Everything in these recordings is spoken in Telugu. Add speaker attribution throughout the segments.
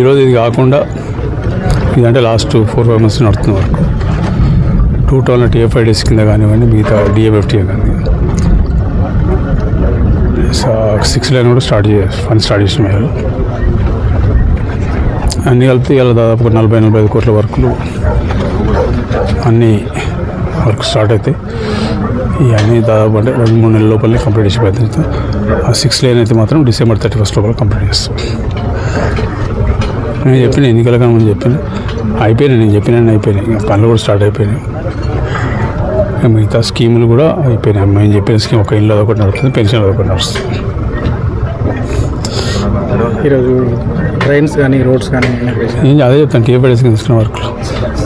Speaker 1: ఈరోజు ఇది కాకుండా ఇదంటే లాస్ట్ ఫోర్ ఫైవ్ మంత్స్ నడుతుంది వరకు. టూ థౌసండ్ టీఎఫ్ఐ డేస్ కింద కానివ్వండి మిగతా డిఎఫ్ఎఫ్టీ కానీ సిక్స్ లైన్ కూడా స్టార్ట్ చేయాలి ఫండ్ స్టార్ట్ చేసిన మీరు అన్నీ కలిపితే ఇలా దాదాపు నలభై నలభై ఐదు కోట్ల వర్కులు అన్నీ వర్క్ స్టార్ట్ అవుతాయి. ఇవన్నీ దాదాపు అంటే రెండు మూడు నెలల లోపలనే కంప్లీట్ చేసే ప్రయత్నం చేస్తాం. ఆ సిక్స్ లేన్ అయితే మాత్రం డిసెంబర్ థర్టీ ఫస్ట్ లోపల కంప్లీట్ చేస్తాం. నేను చెప్పిన ఎన్నికల కన్నా చెప్పిన అయిపోయినాయి నేను చెప్పిన అయిపోయినాయి. ఇంకా పనులు కూడా స్టార్ట్ అయిపోయినాయి. మిగతా స్కీములు కూడా అయిపోయినాయి. మేము చెప్పిన స్కీమ్ ఒక ఇల్లు అదొకటి నడుస్తుంది పెన్షన్ అదొకటి నడుస్తుంది.
Speaker 2: ఈరోజు ట్రైన్స్ కానీ రోడ్స్ కానీ
Speaker 1: నేను అదే చెప్తాను. టీపీడీసీ తీసుకున్న వర్క్లు.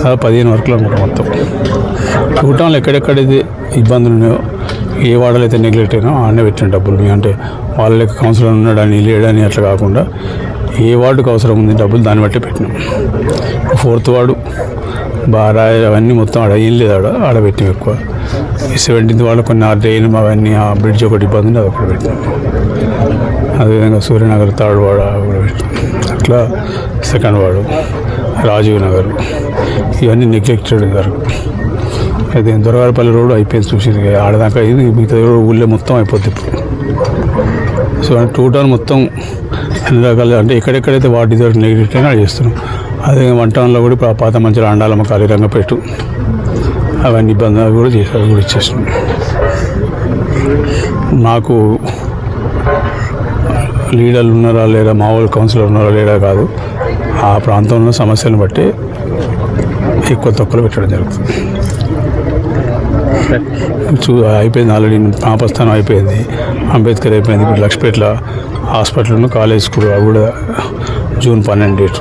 Speaker 1: అలా పదిహేను వర్క్లు అనుకుంటా మొత్తం. చూడటంలో ఎక్కడెక్కడైతే ఇబ్బందులు ఉన్నాయో ఏ వాడలు అయితే నెగ్లెక్ట్ అయినా ఆడనే పెట్టిన డబ్బులు. మీ అంటే వాళ్ళ యొక్క కౌన్సిలర్ ఉన్నాడని లేడని అట్లా కాకుండా ఏ వార్డుకు అవసరం ఉంది డబ్బులు దాన్ని బట్టి పెట్టినాం. ఫోర్త్ వార్డు బారా అవన్నీ మొత్తం ఆడ ఏం లేదు ఆడ ఆడ పెట్టినాం ఎక్కువ. సెవెంటీన్త్ వాళ్ళు కొన్ని ఆ డ్రైన్ అవన్నీ ఆ బ్రిడ్జ్ ఒకటి ఇబ్బంది ఉంది అది ఒకటి పెట్టినాం. అదేవిధంగా సూర్యనగర్ థర్డ్ వార్డ్ అట్లా సెకండ్ వార్డు రాజీవ్ నగర్. ఇవన్నీ నెగ్లెక్టెడ్ వరకు అయితే దొరగారపల్లి రోడ్ అయిపోయింది చూసింది ఆడదాకా ఇది మిగతా ఊళ్ళో మొత్తం అయిపోద్ది ఇప్పుడు. సో టూ టౌన్ మొత్తం అన్ని రకాల అంటే ఎక్కడెక్కడైతే వాటి దగ్గర నెగ్లెక్ట్ అయినా చేస్తున్నాం. అదే వన్ టౌన్లో కూడా ఇప్పుడు ఆ పాత మంచిగా అండాలమ్మ కాళీరంగ పెట్టు అవన్నీ ఇబ్బంది కూడా చేసి కూడా ఇచ్చేస్తున్నాం నాకు లీడర్లు ఉన్నారా లేదా మామూలు కౌన్సిలర్ ఉన్నారా లేదా కాదు ఆ ప్రాంతంలో సమస్యలను బట్టి ఎక్కువ తక్కువలు పెట్టడం జరుగుతుంది. చూ అయిపోయింది ఆల్రెడీ పాపస్థానం అయిపోయింది అంబేద్కర్ అయిపోయింది ఇప్పుడు లక్ష్మీపేటలో హాస్పిటల్ను కాలేజ్ స్కూల్ అవి కూడా జూన్ పన్నెండు డేట్.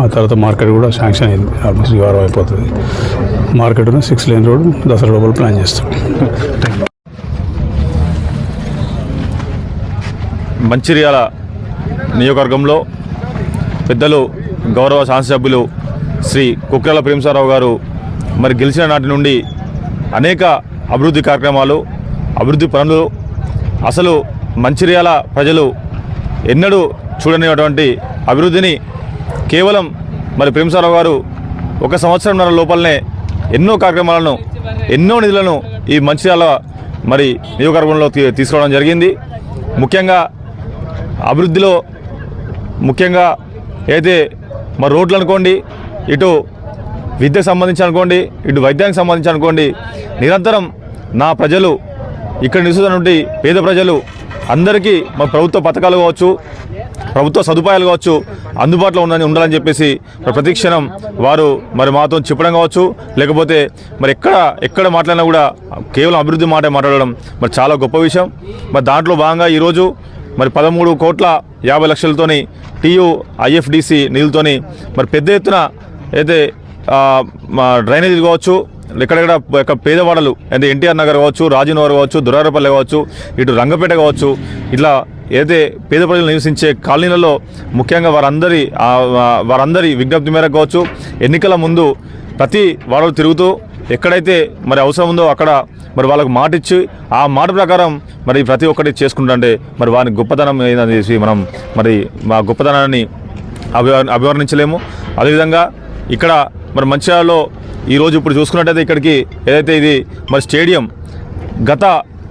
Speaker 1: ఆ తర్వాత మార్కెట్ కూడా శాంక్షన్ అయింది ఆల్మోస్ట్ ఈ వారం అయిపోతుంది. Market six lane road Dasara లోపల ప్లాన్ చేస్తాం.
Speaker 3: మంచిర్యాల నియోజకవర్గంలో పెద్దలు గౌరవ శాసనసభ్యులు శ్రీ కుక్రల ప్రేమసారావు గారు మరి గెలిచిన నాటి నుండి అనేక అభివృద్ధి కార్యక్రమాలు అభివృద్ధి పనులు అసలు మంచిర్యాల ప్రజలు ఎన్నడూ చూడనిటువంటి అభివృద్ధిని కేవలం మరి ప్రేమసారావు గారు ఒక సంవత్సరంన్నర లోపలనే ఎన్నో కార్యక్రమాలను ఎన్నో నిధులను ఈ మంచిర్యాల మరి నియోజకవర్గంలో తీ- తీసుకోవడం జరిగింది. ముఖ్యంగా అభివృద్ధిలో ముఖ్యంగా అయితే మరి రోడ్లు అనుకోండి ఇటు విద్యకు సంబంధించి అనుకోండి ఇటు వైద్యానికి సంబంధించి అనుకోండి నిరంతరం నా ప్రజలు ఇక్కడ నివసిస్తున్నటువంటి పేద ప్రజలు అందరికీ మా ప్రభుత్వ పథకాలు కావచ్చు ప్రభుత్వ సదుపాయాలు కావచ్చు అందుబాటులో ఉందని ఉండాలని చెప్పేసి ప్రతిక్షణం ప్రతి క్షణం వారు మరి మాతో చెప్పడం కావచ్చు. లేకపోతే మరి ఎక్కడ ఎక్కడ మాట్లాడినా కూడా కేవలం అభివృద్ధి మాట మాట్లాడడం మరి చాలా గొప్ప విషయం. మరి దాంట్లో భాగంగా ఈరోజు మరి పదమూడు కోట్ల యాభై లక్షలతోని టీయు ఐఎఫ్డిసి నిధులతోని మరి పెద్ద ఎత్తున అయితే మా డ్రైనేజీలు కావచ్చు ఎక్కడెక్కడ యొక్క పేదవాడలు అంటే ఎన్టీఆర్ నగర్ కావచ్చు రాజీవ్ నగర్ కావచ్చు దురారపల్లె కావచ్చు ఇటు రంగపేట కావచ్చు ఇట్లా ఏదైతే పేద ప్రజలు నివసించే కాలనీలలో ముఖ్యంగా వారందరి వారందరి విజ్ఞప్తి మేరకు కావచ్చు ఎన్నికల ముందు ప్రతి వాడలు తిరుగుతూ ఎక్కడైతే మరి అవసరం ఉందో అక్కడ మరి వాళ్ళకు మాట ఇచ్చి ఆ మాట ప్రకారం మరి ప్రతి ఒక్కటి చేసుకుంటుంటే మరి వారి గొప్పతనం ఏదని చేసి మనం మరి మా గొప్పతనాన్ని అభివర్ణ అభివర్ణించలేము. అదేవిధంగా ఇక్కడ మరి మంచిర్యాలలో ఈరోజు ఇప్పుడు చూసుకున్నట్టయితే ఇక్కడికి ఏదైతే ఇది మరి స్టేడియం గత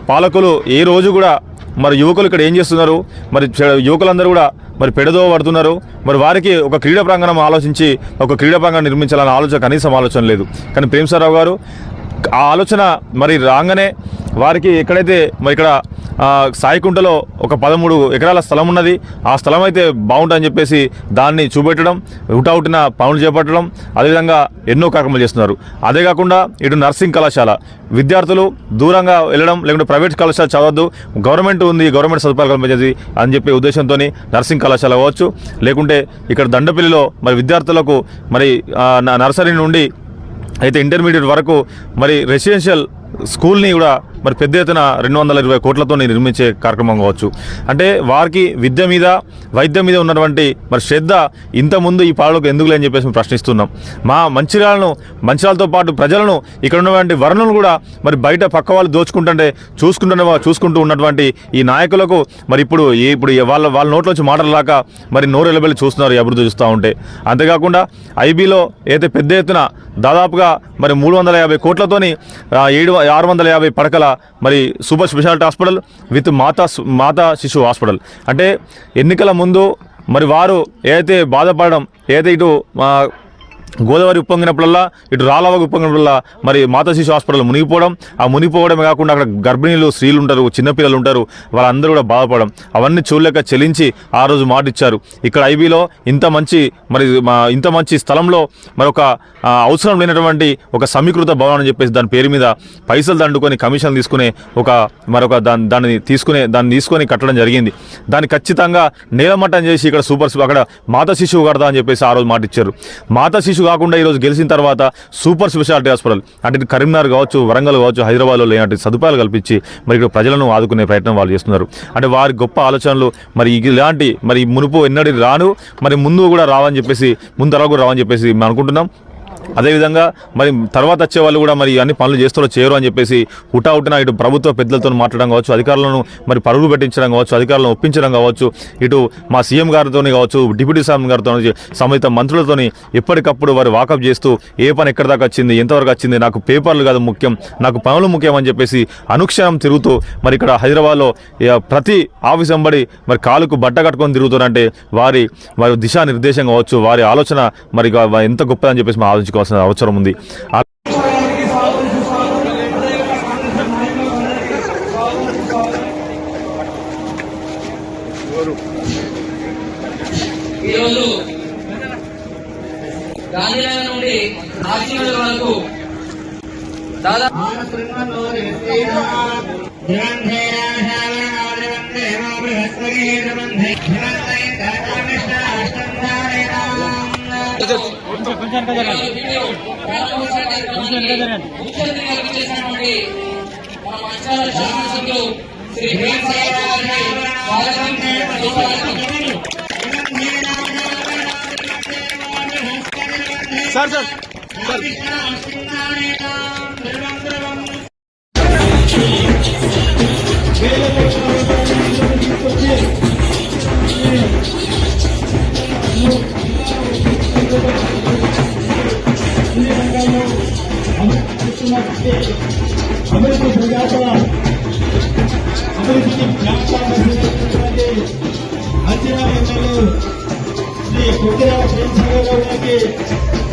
Speaker 3: పాలకులు ఏ రోజు కూడా మరి యువకులు ఇక్కడ ఏం చేస్తున్నారు? మరి యువకులందరూ కూడా మరి పెడదో పడుతున్నారు. మరి వారికి ఒక క్రీడా ప్రాంగణం ఆలోచించి ఒక క్రీడా ప్రాంగణం నిర్మించాలన్న ఆలోచన కనీసం ఆలోచన లేదు. కానీ ప్రేమసారావు గారు ఆ ఆలోచన మరి రాగానే వారికి ఎక్కడైతే మరి ఇక్కడ సాయికుంటలో ఒక పదమూడు ఎకరాల స్థలం ఉన్నది. ఆ స్థలం అయితే బాగుంటుందని చెప్పేసి దాన్ని చూపెట్టడం హుటాహుటిన పనులు చేపట్టడం అదేవిధంగా ఎన్నో కార్యక్రమాలు చేస్తున్నారు. అదే కాకుండా ఇటు నర్సింగ్ కళాశాల. విద్యార్థులు దూరంగా వెళ్ళడం లేకుంటే ప్రైవేట్ కళాశాల చదవద్దు. గవర్నమెంట్ ఉంది గవర్నమెంట్ సదుపాయాలు కల్పించేది అని చెప్పే ఉద్దేశంతో నర్సింగ్ కళాశాల కావచ్చు లేకుంటే ఇక్కడ దండపల్లిలో మరి విద్యార్థులకు మరి నర్సరీ నుండి అయితే ఇంటర్మీడియట్ వరకు మరి రెసిడెన్షియల్ స్కూల్ని కూడా మరి పెద్ద ఎత్తున రెండు వందల ఇరవై కోట్లతో నిర్మించే కార్యక్రమం కావచ్చు. అంటే వారికి విద్య మీద వైద్యం మీద ఉన్నటువంటి మరి శ్రద్ధ ఇంతకుముందు ఈ పాలకు ఎందుకు లేని చెప్పేసి మేము ప్రశ్నిస్తున్నాం. మా మంచిర్యాలను మంచిర్యాలతో పాటు ప్రజలను ఇక్కడ ఉన్నటువంటి వర్ణులు కూడా మరి బయట పక్క వాళ్ళు దోచుకుంటుంటే చూసుకుంటున్న చూసుకుంటూ ఉన్నటువంటి ఈ నాయకులకు మరి ఇప్పుడు ఇప్పుడు వాళ్ళ వాళ్ళ నోట్లోంచి మాటలు రాక మరి నోరెలబెల్లి చూస్తున్నారు అభివృద్ధి చూస్తూ ఉంటే. అంతేకాకుండా ఐబీలో అయితే పెద్ద ఎత్తున దాదాపుగా మరి మూడు వందల యాభై కోట్లతోని ఏడు ఆరు వందల యాభై పడకల మరి సూపర్ స్పెషాలిటీ హాస్పిటల్ విత్ మాతా మాతా శిశు హాస్పిటల్. అంటే ఎన్నికల ముందు మరి వారు ఏదైతే బాధపడడం ఏదైతే ఇటు గోదావరి ఉప్పొంగినప్పుడల్లా ఇటు రాలవాగు ఉప్పొంగినప్పుడల్లా మరి మాతా శిశు హాస్పిటల్ మునిగిపోవడం. ఆ మునిగిపోవడమే కాకుండా అక్కడ గర్భిణీలు స్త్రీలు ఉంటారు చిన్నపిల్లలు ఉంటారు వాళ్ళందరూ కూడా బాధపడడం. అవన్నీ చూడలేక చెలించి ఆ రోజు మాట ఇచ్చారు. ఇక్కడ ఐబీలో ఇంత మంచి మరి మా ఇంత మంచి స్థలంలో మరి ఒక అవసరం లేనటువంటి ఒక సమీకృత భవనం అని చెప్పేసి దాని పేరు మీద పైసలు దండుకొని కమిషన్ తీసుకునే ఒక మరొక దాని దాన్ని తీసుకునే దాన్ని తీసుకొని కట్టడం జరిగింది. దాన్ని ఖచ్చితంగా నేలమట్టం చేసి ఇక్కడ సూపర్ అక్కడ మాత శిశువు కడతా అని చెప్పేసి ఆ రోజు మాట ఇచ్చారు. మాత శిశువు కాకుండా ఈరోజు గెలిచిన తర్వాత సూపర్ స్పెషాలిటీ హాస్పిటల్ అంటే కరీంనగర్ కావచ్చు వరంగల్ కావచ్చు హైదరాబాద్లో లేనటువంటి సదుపాయాలు కల్పించి మరి ఇక్కడ ప్రజలను ఆదుకునే ప్రయత్నం వాళ్ళు చేస్తున్నారు. అంటే వారి గొప్ప ఆలోచనలు మరి ఇలాంటి మరి మునుపు ఎన్నడి రాను మరి ముందు కూడా రావని చెప్పేసి ముందు తర్వాత కూడా రావని చెప్పేసి మేము అనుకుంటున్నాం. అదేవిధంగా మరి తర్వాత వచ్చే వాళ్ళు కూడా మరి అన్ని పనులు చేస్తారో చేయరు అని చెప్పేసి హుటాహుటిన ఇటు ప్రభుత్వ పెద్దలతో మాట్లాడడం కావచ్చు అధికారులను మరి పరుగులు పెట్టించడం కావచ్చు అధికారులను ఒప్పించడం కావచ్చు ఇటు మా సీఎం గారితో కావచ్చు డిప్యూటీ సీఎం గారితో సంబంధిత మంత్రులతోని ఎప్పటికప్పుడు వారు వాకప్ చేస్తూ ఏ పని ఎక్కడి దాకా వచ్చింది ఎంతవరకు వచ్చింది నాకు పేపర్లు కాదు ముఖ్యం నాకు పనులు ముఖ్యం అని చెప్పేసి అనుక్షణం తిరుగుతూ మరి ఇక్కడ హైదరాబాద్లో ప్రతి ఆఫీస్ వెంబడి మరి కాలుకు బట్ట కట్టుకొని తిరుగుతున్నారంటే వారి వారి దిశానిర్దేశం కావచ్చు వారి ఆలోచన మరి ఎంత గొప్పదని చెప్పేసి మనం ఆలోచించుకోవాల్సిన అవసరం ఉంది. ఆ-
Speaker 4: ఈరోజు గాంధీనగర్ నుండి వరకు దాదాపు శ్రీ గ్రీన్ సాయి గారిని స్వాగతం చేయడం sir sir sir Thank you.
Speaker 5: అభివృద్ధి ప్రజాత అభివృద్ధికి జ్ఞాపకాలు అంచనాలు శ్రీ కొద్దిరావ ప్రేమసాగర్ గారికి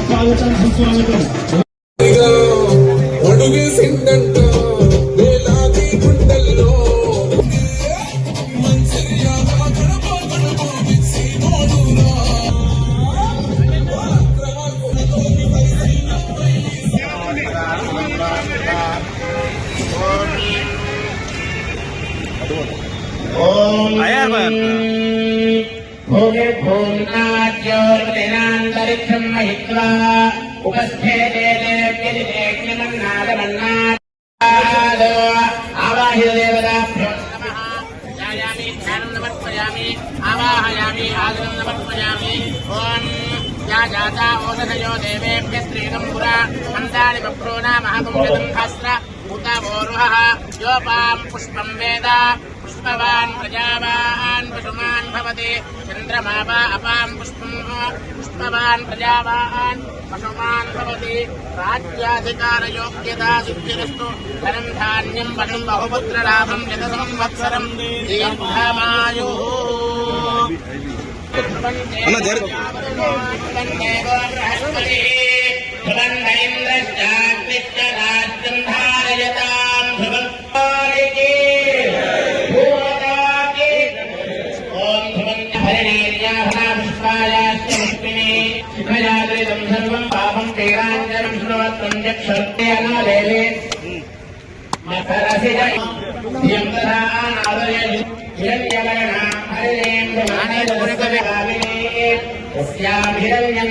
Speaker 5: స్వాగతం సుస్వాగతం
Speaker 6: భూమిర్భూమ్నాద్యోర్వదినాन्तరిక్షం మహిత్వా ఉపస్థేతే దేవ్యమన్నాదమన్నాదో ఆవాహిదేవతాభ్యో నమః ధ్యాయామి ధ్యానం నమర్పయామి ఆవాహయామి ఆసనం నమర్పయామి ఓం యా జాతా ఓదనయో దేవేభ్య శ్రీగం పురా మందాని బప్రోనా మహకుంజతం హస్ర ఉత వోరుహ యోపాం పుష్పం వేద పుష్పవాన్ ప్రజావాన్ పశుమాన్ భవతి చంద్రమా వా అపాం పుష్పం పుష్పవాన్ ప్రజావాన్ పశుమాన్ భవతి రాజ్యాధికారయోగ్యతా సిద్ధిరస్తు ధనం ಕ್ಷಮತೆಯನ್ನೇಲೆ ಮಕರಸಿದ ಯಂತ್ರದಾನ ಅವರೇ ಹಿರಣ್ಯವರಣ ಹರಿಣೇಂದ್ರ ಮಾನವ ದುರ್ಗವೇ ಕಾವಿನೇ ಯಸ್ಯಾಭಿರಣ್ಯಂ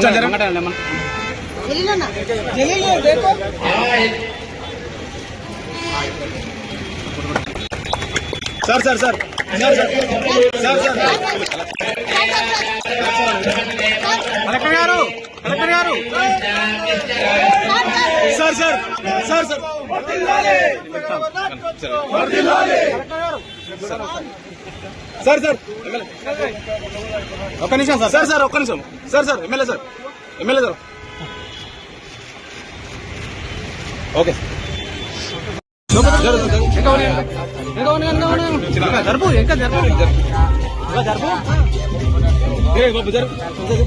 Speaker 6: మకరసిజ యంతరానాదయ హిరణ్యవర్ణ హరిణేంద్రమాణేంద్రకవిగామినే యస్యాభిరణ్యం
Speaker 2: sir sir sir. Sir sir. Collector గారు కలెక్టర్ గారు. Sir sir. Sir sir. Sir sir. ఒక్క నిమిషం సార్. సార్ సార్ ఒక్క నిమిషం. Sir sir MLA sir. MLA sir. Okay. జరుపు ఇంకా జరుపు ఇంకా జరుపు జరుపు.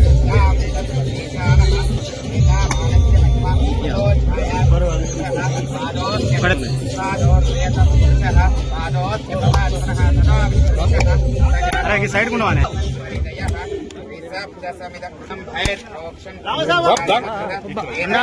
Speaker 2: సైడ్ ఉండవానే ేన